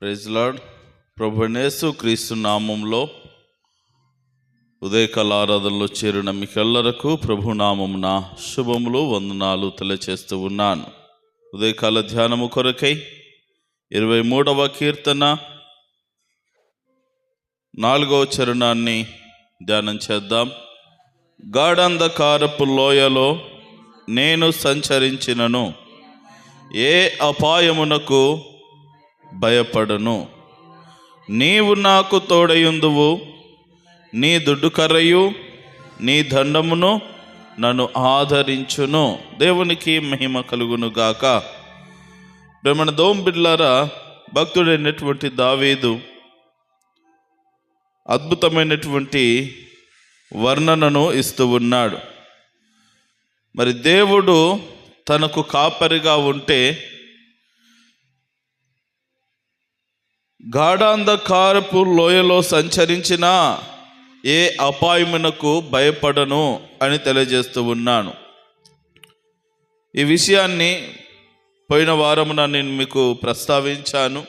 Praise lord ప్రభునేసు క్రీస్తు నామంలో ఉదయకాల ఆరాధనలో చేరిన మీకెల్లరకు ప్రభు నామమున శుభములు వందనాలు తెలియచేస్తూ ఉన్నాను. ఉదయకాల ధ్యానము కొరకై ఇరవై మూడవ కీర్తన నాలుగవ చరణాన్ని ధ్యానం చేద్దాం. గాఢంధకారపు లోయలో నేను సంచరించినను. ఏ అపాయమునకు భయపడను. నీవు నాకు తోడయుందువు నీ దుడ్డు కర్రయు నీ దండమును నన్ను ఆదరించును. దేవునికి మహిమ కలుగును గాక. ప్రేమణ దోం బిడ్లారా భక్తుడైనటువంటి దావీదు అద్భుతమైనటువంటి వర్ణనను ఇస్తూ ఉన్నాడు. మరి దేవుడు తనకు కాపరిగా ఉంటే గాఢాంధకారపు లోయలో సంచరించిన ఏ అపాయమునకు భయపడను అని తెలియజేస్తూ ఉన్నాను. ఈ విషయాన్ని పోయిన వారమున నేను మీకు ప్రస్తావించాను.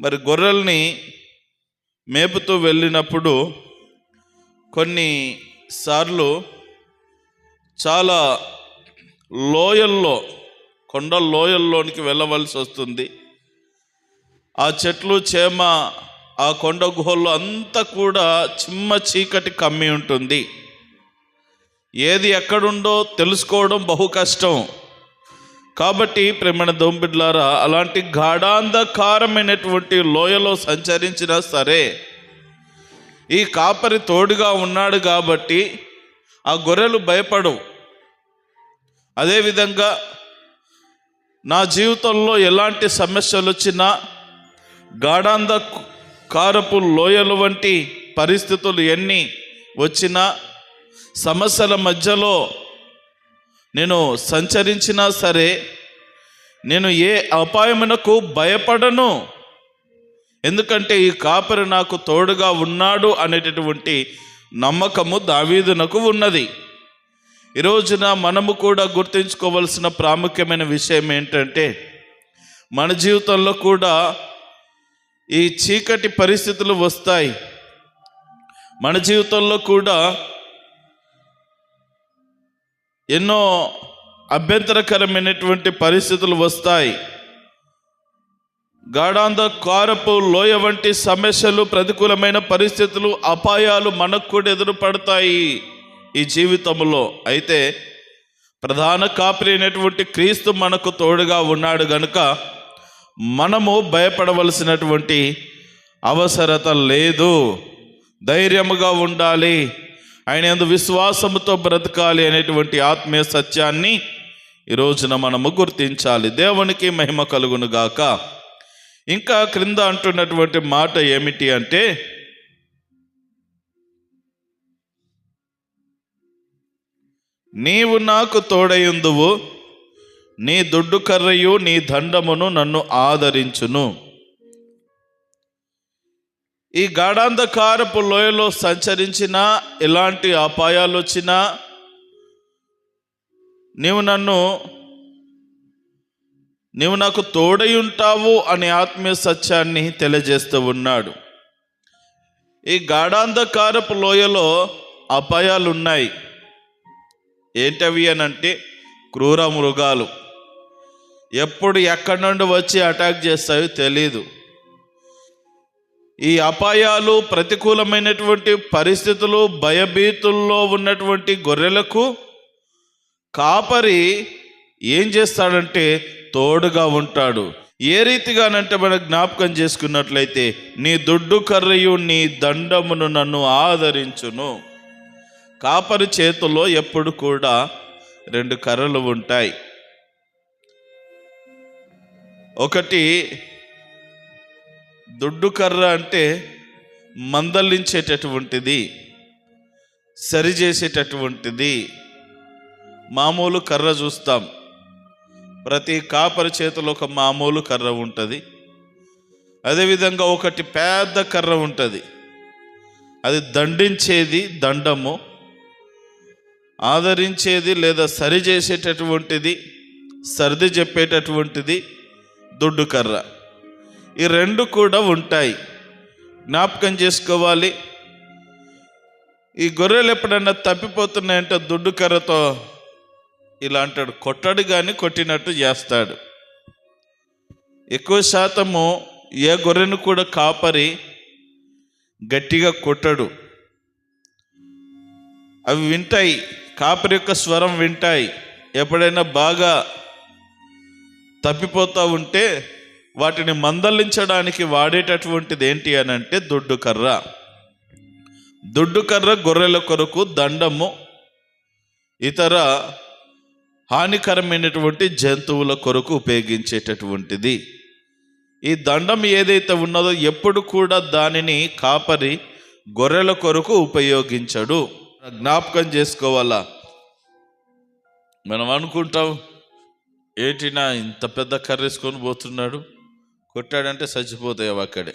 మరి గొర్రెల్ని మేపుతూ వెళ్ళినప్పుడు కొన్ని సార్లు చాలా లోయల్లో కొండ లోయల్లోనికి వెళ్ళవలసి వస్తుంది. ఆ చెట్లు చేమ ఆ కొండ గుహల్లో అంతా కూడా చిమ్మ చీకటి కమ్మి ఉంటుంది. ఏది ఎక్కడుందో తెలుసుకోవడం బహు కష్టం. కాబట్టి ప్రేమణ దొంబిడ్లారా అలాంటి గాఢాంధకారమైనటువంటి లోయలో సంచరించినా సరే ఈ కాపరి తోడుగా ఉన్నాడు కాబట్టి ఆ గొర్రెలు భయపడవు. అదేవిధంగా నా జీవితంలో ఎలాంటి సమస్యలు వచ్చినా గాఢాంధ కారపు లోయలు వంటి పరిస్థితులు ఎన్ని వచ్చినా సమస్యల మధ్యలో నేను సంచరించినా సరే నేను ఏ అపాయమునకు భయపడను. ఎందుకంటే ఈ కాపరి నాకు తోడుగా ఉన్నాడు అనేటటువంటి నమ్మకము దావీదునకు ఉన్నది. ఈ రోజున మనము కూడా గుర్తుంచుకోవలసిన ప్రాముఖ్యమైన విషయం ఏంటంటే మన జీవితంలో కూడా ఈ చీకటి పరిస్థితులు వస్తాయి. మన జీవితంలో కూడా ఎన్నో అభ్యంతరకరమైనటువంటి పరిస్థితులు వస్తాయి. గాఢాంధ కారపు లోయ వంటి సమస్యలు ప్రతికూలమైన పరిస్థితులు అపాయాలు మనకు కూడా ఎదురుపడతాయి ఈ జీవితంలో. అయితే ప్రధాన కాపరి అయినటువంటి క్రీస్తు మనకు తోడుగా ఉన్నాడు గనుక మనము భయపడవలసినటువంటి అవసరత లేదు. ధైర్యముగా ఉండాలి. ఆయన ఎందు విశ్వాసముతో బ్రతకాలి అనేటువంటి ఆత్మీయ సత్యాన్ని ఈ రోజున మనము గుర్తించాలి. దేవునికి మహిమ కలుగును గాక. ఇంకా క్రింద అంటున్నటువంటి మాట ఏమిటి అంటే నీవు నాకు తోడయుందువు నీ దుడ్డు కర్రయు నీ దండమును నన్ను ఆదరించును. ఈ గాఢాంధకారపు లోయలో సంచరించినా ఎలాంటి అపాయాలు వచ్చినా నీవు నన్ను నీవు నాకు తోడై ఉంటావు అనే ఆత్మీయ సత్యాన్ని తెలియజేస్తూ ఉన్నాడు. ఈ గాఢాంధకారపు లోయలో అపాయాలు ఉన్నాయి ఏంటవి అని అంటే క్రూర మృగాలు. ఎప్పుడు ఎక్కడి నుండి వచ్చి అటాక్ చేస్తాయో తెలీదు. ఈ అపాయాలు ప్రతికూలమైనటువంటి పరిస్థితులు భయభీతుల్లో ఉన్నటువంటి గొర్రెలకు కాపరి ఏం చేస్తాడంటే తోడుగా ఉంటాడు. ఏ రీతిగానంటే మనం జ్ఞాపకం చేసుకున్నట్లయితే నీ దుడ్డు కర్రయు నీ దండమును నన్ను ఆదరించును. కాపరి చేతుల్లో ఎప్పుడు కూడా రెండు కర్రలు ఉంటాయి. ఒకటి దుడ్డు కర్ర అంటే మందలించేటటువంటిది సరిచేసేటటువంటిది. మామూలు కర్ర చూస్తాం. ప్రతి కాపరి చేతిలో ఒక మామూలు కర్ర ఉంటుంది. అదేవిధంగా ఒకటి పెద్ద కర్ర ఉంటుంది. అది దండించేది దండము ఆదరించేది లేదా సరి చేసేటటువంటిది సర్ది చెప్పేటటువంటిది దుడ్డు కర్ర. ఈ రెండు కూడా ఉంటాయి. జ్ఞాపకం చేసుకోవాలి. ఈ గొర్రెలు ఎప్పుడన్నా తప్పిపోతున్నాయంటే దుడ్డు కర్రతో ఇలా అంటాడు కొట్టడు కానీ కొట్టినట్టు చేస్తాడు. ఎక్కువ శాతము ఏ గొర్రెను కూడా కాపరి గట్టిగా కొట్టడు. అవి వింటాయి. కాపరి యొక్క స్వరం వింటాయి. ఎప్పుడైనా బాగా తప్పిపోతూ ఉంటే వాటిని మందలించడానికి వాడేటటువంటిది ఏంటి అని అంటే దొడ్డు కర్ర. దొడ్డు కర్ర గొర్రెల కొరకు దండము ఇతర హానికరమైనటువంటి జంతువుల కొరకు ఉపయోగించేటటువంటిది. ఈ దండం ఏదైతే ఉన్నదో ఎప్పుడు కూడా దానిని కాపరి గొర్రెల కొరకు ఉపయోగించడు. జ్ఞాపకం చేసుకోవాలా? మనం అనుకుంటాం ఏటినా ఇంత పెద్ద కర్రేసుకొని పోతున్నాడు? కొట్టాడంటే చచ్చిపోతాయి అవి అక్కడే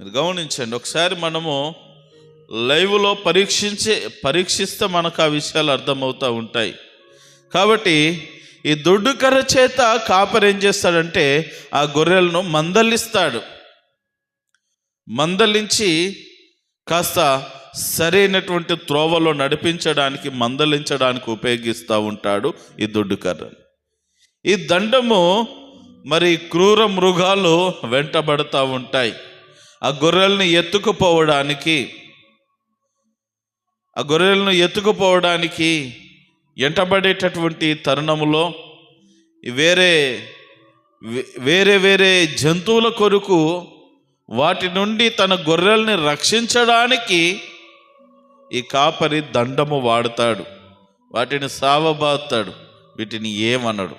మీరు గమనించండి ఒకసారి మనము లైవ్లో పరీక్షించే పరీక్షిస్తే మనకు ఆ విషయాలు అర్థమవుతూ ఉంటాయి. కాబట్టి ఈ దొడ్డు కర్ర చేత కాపరి ఏం చేస్తాడంటే ఆ గొర్రెలను మందలిస్తాడు. మందలించి కాస్త సరైనటువంటి త్రోవలో నడిపించడానికి మందలించడానికి ఉపయోగిస్తూ ఉంటాడు ఈ దొడ్డు కర్రను ఈ దండము మరి క్రూర మృగాలు వెంటబడతా ఉంటాయి. ఆ గొర్రెల్ని ఎత్తుకుపోవడానికి ఆ గొర్రెలను ఎత్తుకుపోవడానికి ఎంటబడేటటువంటి తరుణములో వేరే వే- వేరే వేరే జంతువుల కొరకు వాటి నుండి తన గొర్రెల్ని రక్షించడానికి ఈ కాపరి దండము వాడతాడు వాటిని సావబాతాడు వీటిని ఏమనడు.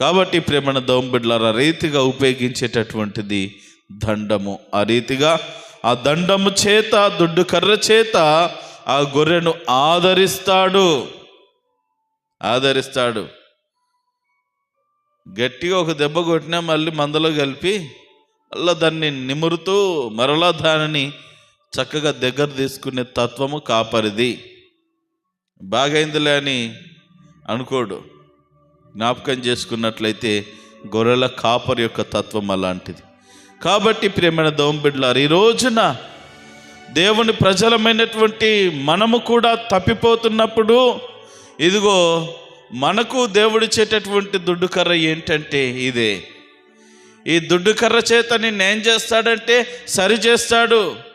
కాబట్టి ప్రేమణ దోంబిడ్లార రీతిగా ఉపయోగించేటటువంటిది దండము. ఆ రీతిగా ఆ దండము చేత దుడ్డు కర్ర చేత ఆ గొర్రెను ఆదరిస్తాడు. ఆదరిస్తాడు. గట్టిగా ఒక దెబ్బ కొట్టినా మళ్ళీ మందలో కలిపి మళ్ళీ దాన్ని నిమురుతూ మరలా దానిని చక్కగా దగ్గర తీసుకునే తత్వము కాపరిది. బాగైందిలే అని అనుకోడు. జ్ఞాపకం చేసుకున్నట్లయితే గొర్రెల కాపరి యొక్క తత్వం అలాంటిది. కాబట్టి ప్రియమైన దోంబిడ్లారు ఈ రోజున దేవుని ప్రజలమైనటువంటి మనము కూడా తప్పిపోతున్నప్పుడు ఇదిగో మనకు దేవుడిచ్చేటటువంటి దుడ్డు కర్ర ఏంటంటే ఇదే. ఈ దుడ్డు కర్ర చేత నిన్నేం చేస్తాడంటే సరి చేస్తాడు.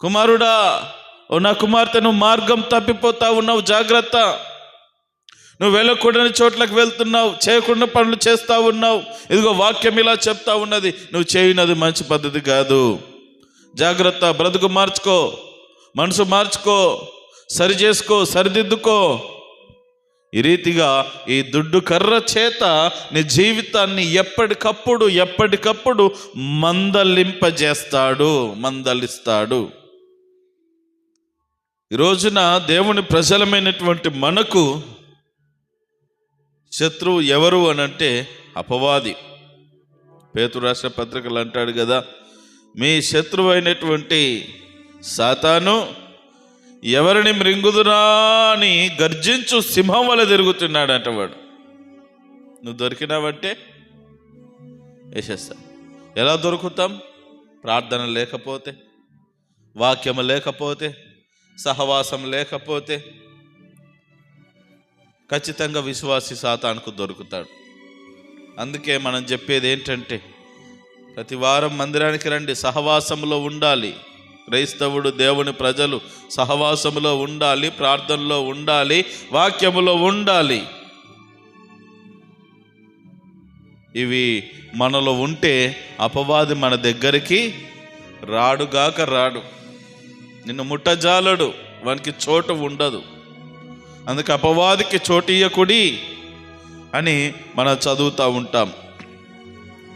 కుమారుడా ఓ నా కుమార్తె నువ్వు మార్గం తప్పిపోతా ఉన్నావు జాగ్రత్త. నువ్వు వెళ్ళకూడని చోట్లకు వెళ్తున్నావు చేయకుండా పనులు చేస్తూ ఉన్నావు. ఇదిగో వాక్యం ఇలా చెప్తా ఉన్నది నువ్వు చేయనది మంచి పద్ధతి కాదు. జాగ్రత్త బ్రతుకు మార్చుకో మనసు మార్చుకో సరి చేసుకో సరిదిద్దుకో. ఈ రీతిగా ఈ దుడ్డు కర్ర చేత నీ జీవితాన్ని ఎప్పటికప్పుడు ఎప్పటికప్పుడు మందలింపజేస్తాడు మందలిస్తాడు. ఈ రోజున దేవుని ప్రజలమైనటువంటి మనకు శత్రువు ఎవరు అని అంటే అపవాది. పేతు రాష్ట్ర పత్రికలు అంటాడు కదా మీ శత్రువు అయినటువంటి సాతాను ఎవరిని మృంగుదురా అని గర్జించు సింహం వల్ల తిరుగుతున్నాడు వాడు. నువ్వు దొరికినావంటే వేసేస్తా ఎలా దొరుకుతాం? ప్రార్థన లేకపోతే వాక్యం లేకపోతే సహవాసం లేకపోతే ఖచ్చితంగా విశ్వాసి సాతానుకు దొరుకుతాడు. అందుకే మనం చెప్పేది ఏంటంటే ప్రతి వారం మందిరానికి రండి సహవాసంలో ఉండాలి. క్రైస్తవుడు దేవుని ప్రజలు సహవాసములో ఉండాలి ప్రార్థనలో ఉండాలి వాక్యములో ఉండాలి. ఇవి మనలో ఉంటే అపవాది మన దగ్గరికి రాడుగాక రాడు. నిన్ను ముట్టజాలడు వానికి చోటు ఉండదు. అందుకే అపవాదికి చోటు ఇయ్యకుడి అని మనం చదువుతూ ఉంటాం.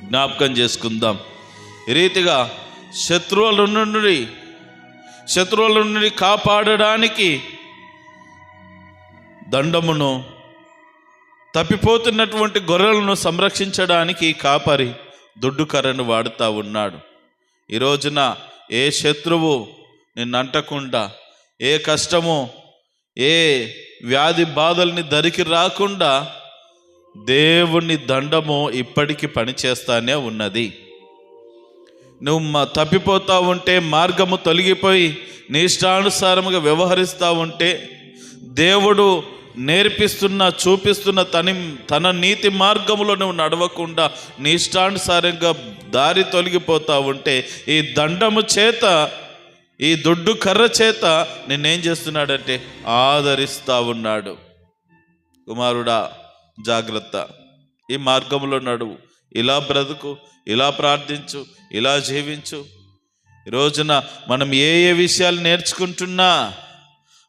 జ్ఞాపకం చేసుకుందాం. ఈ రీతిగా శత్రువుల నుండి శత్రువుల నుండి కాపాడడానికి దండమును తప్పిపోతున్నటువంటి గొర్రెలను సంరక్షించడానికి కాపరి దుడ్డు కర్రను వాడుతూ ఉన్నాడు. ఈ రోజున ఏ శత్రువు నిన్ను అంటకుండా ఏ కష్టము ఏ వ్యాధి బాధల్ని దరికి రాకుండా దేవుని దండము ఇప్పటికీ పనిచేస్తానే ఉన్నది. నువ్వు తప్పిపోతా ఉంటే మార్గము తొలగిపోయి నీ ఇష్టానుసారముగా వ్యవహరిస్తూ ఉంటే దేవుడు నేర్పిస్తున్న చూపిస్తున్న తని తన నీతి మార్గములో నువ్వు నడవకుండా నీ ఇష్టానుసారంగా దారి తొలగిపోతా ఉంటే ఈ దండము చేత ఈ దొడ్డు కర్ర చేత నిన్నేం చేస్తున్నాడంటే ఆదరిస్తా ఉన్నాడు. కుమారుడా జాగ్రత్త. ఈ మార్గంలో నడువు ఇలా బ్రతుకు ఇలా ప్రార్థించు ఇలా జీవించు. ఈ రోజున మనం ఏ ఏ విషయాలు నేర్చుకుంటున్నా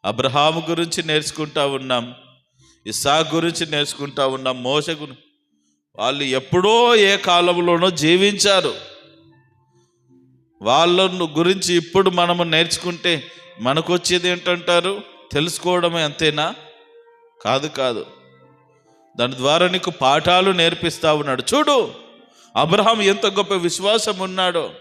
అబ్రహాము గురించి నేర్చుకుంటా ఉన్నాం ఇసా గురించి నేర్చుకుంటా ఉన్నాం మోస వాళ్ళు ఎప్పుడో ఏ కాలంలోనో జీవించారు. వాళ్ళను గురించి ఇప్పుడు మనము నేర్చుకుంటే మనకు వచ్చేది ఏంటంటారు? తెలుసుకోవడమే అంతేనా? కాదు కాదు. దాని ద్వారా నీకు పాఠాలు నేర్పిస్తా ఉన్నాడు. చూడు అబ్రహాం ఎంత గొప్ప విశ్వాసం ఉన్నాడో.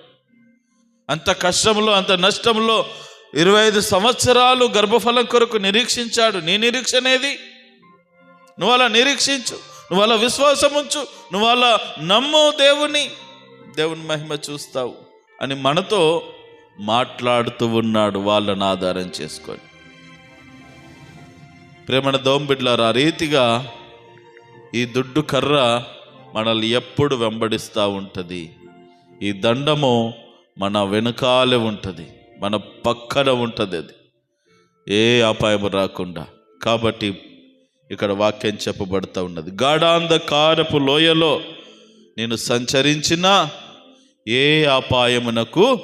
అంత కష్టంలో అంత నష్టంలో ఇరవై ఐదు సంవత్సరాలు గర్భఫలం కొరకు నిరీక్షించాడు. నీ నిరీక్షణ ఏది నువ్వు అలా నిరీక్షించు. నువ్వు అలా విశ్వాసం ఉంచు నువ్వు అలా నమ్ము దేవుని. దేవుని మహిమ చూస్తావు. అని మనతో మాట్లాడుతూ ఉన్నాడు వాళ్ళని ఆధారం చేసుకొని. ప్రేమణ దోంబిడ్లారు ఆ రీతిగా ఈ దుడ్డు కర్ర మనల్ని ఎప్పుడు వెంబడిస్తూ ఉంటుంది. ఈ దండము మన వెనుకాలే ఉంటుంది మన పక్కన ఉంటుంది అది. ఏ అపాయం రాకుండా. కాబట్టి ఇక్కడ వాక్యం చెప్పబడుతూ ఉన్నది. గాఢాంధకారపు లోయలో నేను సంచరించిన ఏ అపాయమునకు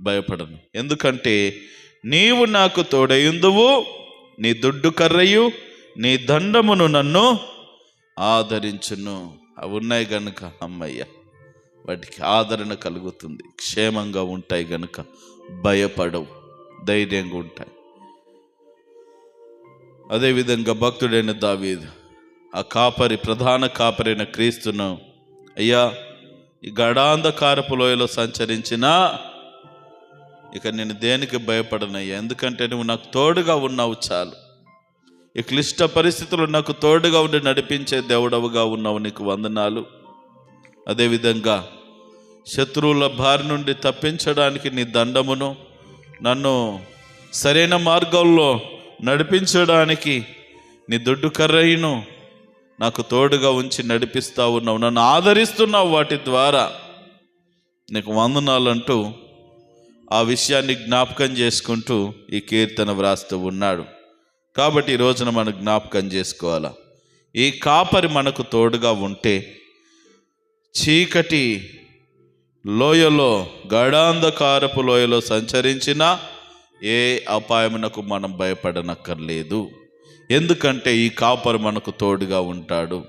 భయపడను. ఎందుకంటే నీవు నాకు తోడయుందువు నీ దుడ్డు కర్రయు నీ దండమును నన్ను ఆదరించును. అవి ఉన్నాయి గనుక అమ్మయ్య. వాటికి ఆదరణ కలుగుతుంది. క్షేమంగా ఉంటాయి గనుక భయపడవు. ధైర్యంగా ఉంటాయి. అదేవిధంగా భక్తుడైన దావీదు ఆ కాపరి ప్రధాన కాపరైన క్రీస్తును అయ్యా ఈ గడాంధకారపు లోయలో సంచరించినా ఇక నేను దేనికి భయపడనయ్యా? ఎందుకంటే నువ్వు నాకు తోడుగా ఉన్నావు చాలు. ఈ క్లిష్ట పరిస్థితులు నాకు తోడుగా ఉండి నడిపించే దేవుడవుగా ఉన్నావు నీకు వందనాలు. అదేవిధంగా శత్రువుల బారి నుండి తప్పించడానికి నీ దండమును నన్ను సరైన మార్గంలో నడిపించడానికి నీ దొడ్డు కర్రయ్యను నాకు తోడుగా ఉంచి నడిపిస్తూ ఉన్నావు నన్ను ఆదరిస్తున్నావు వాటి ద్వారా. నీకు వందనాలంటూ ఆ విషయాన్ని జ్ఞాపకం చేసుకుంటూ ఈ కీర్తన వ్రాస్తూ ఉన్నాడు. కాబట్టి ఈ రోజున మనం జ్ఞాపకం చేసుకోవాలా? ఈ కాపరి మనకు తోడుగా ఉంటే చీకటి లోయలో గడాంధకారపు లోయలో సంచరించిన ఏ అపాయమునకు మనం భయపడనక్కర్లేదు. ఎందుకంటే ఈ కాపరి మనకు తోడుగా ఉంటాడు.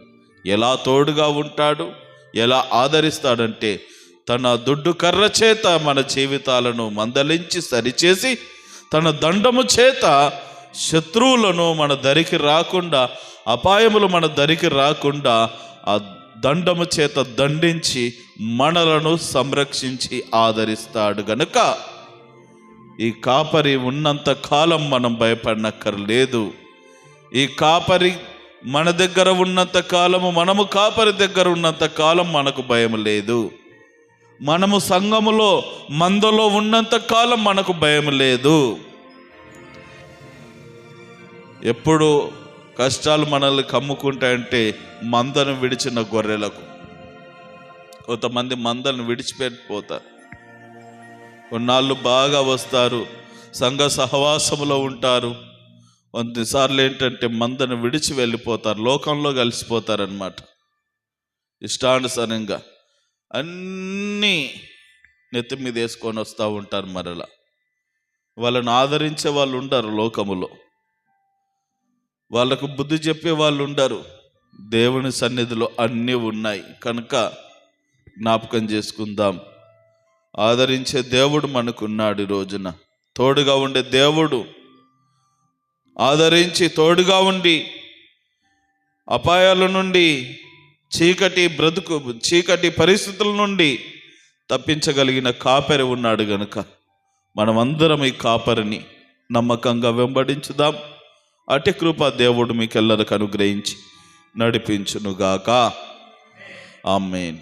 ఎలా తోడుగా ఉంటాడు? ఎలా ఆదరిస్తాడంటే తన దుడ్డు కర్ర చేత మన జీవితాలను మందలించి సరిచేసి తన దండము చేత శత్రువులను మన దరికి రాకుండా అపాయములు మన దరికి రాకుండా ఆ దండము చేత దండించి మనలను సంరక్షించి ఆదరిస్తాడు గనుక ఈ కాపరి ఉన్నంత కాలం మనం భయపడనక్కర్లేదు. ఈ కాపరి మన దగ్గర ఉన్నంత కాలము మనము కాపరి దగ్గర ఉన్నంత కాలం మనకు భయం లేదు. మనము సంఘములో మందలో ఉన్నంత కాలం మనకు భయం లేదు. ఎప్పుడు కష్టాలు మనల్ని కమ్ముకుంటాయంటే మందను విడిచిన గొర్రెలకు. కొంతమంది మందలను విడిచిపెట్టిపోతారు. కొన్నాళ్ళు బాగా వస్తారు సంఘ సహవాసములో ఉంటారు. కొన్నిసార్లు ఏంటంటే మందను విడిచి వెళ్ళిపోతారు లోకంలో కలిసిపోతారనమాట ఇష్టానుసారంగా అన్నీ నెత్తి మీద వేసుకొని వస్తూ ఉంటారు మరలా. వాళ్ళని ఆదరించే వాళ్ళు ఉండరు లోకములో. వాళ్ళకు బుద్ధి చెప్పే వాళ్ళు ఉండరు. దేవుని సన్నిధిలో అన్నీ ఉన్నాయి. కనుక జ్ఞాపకం చేసుకుందాం. ఆదరించే దేవుడు మనకున్నాడు ఈ రోజున. తోడుగా ఉండే దేవుడు ఆదరించి తోడుగా ఉండి అపాయాల నుండి చీకటి బ్రతుకు చీకటి పరిస్థితుల నుండి తప్పించగలిగిన కాపరి ఉన్నాడు గనుక మనమందరం ఈ కాపరిని నమ్మకంగా వెంబడించుదాం. అటి కృప దేవుడు మీకెల్లరికి అనుగ్రహించి నడిపించునుగాక. ఆమెన్.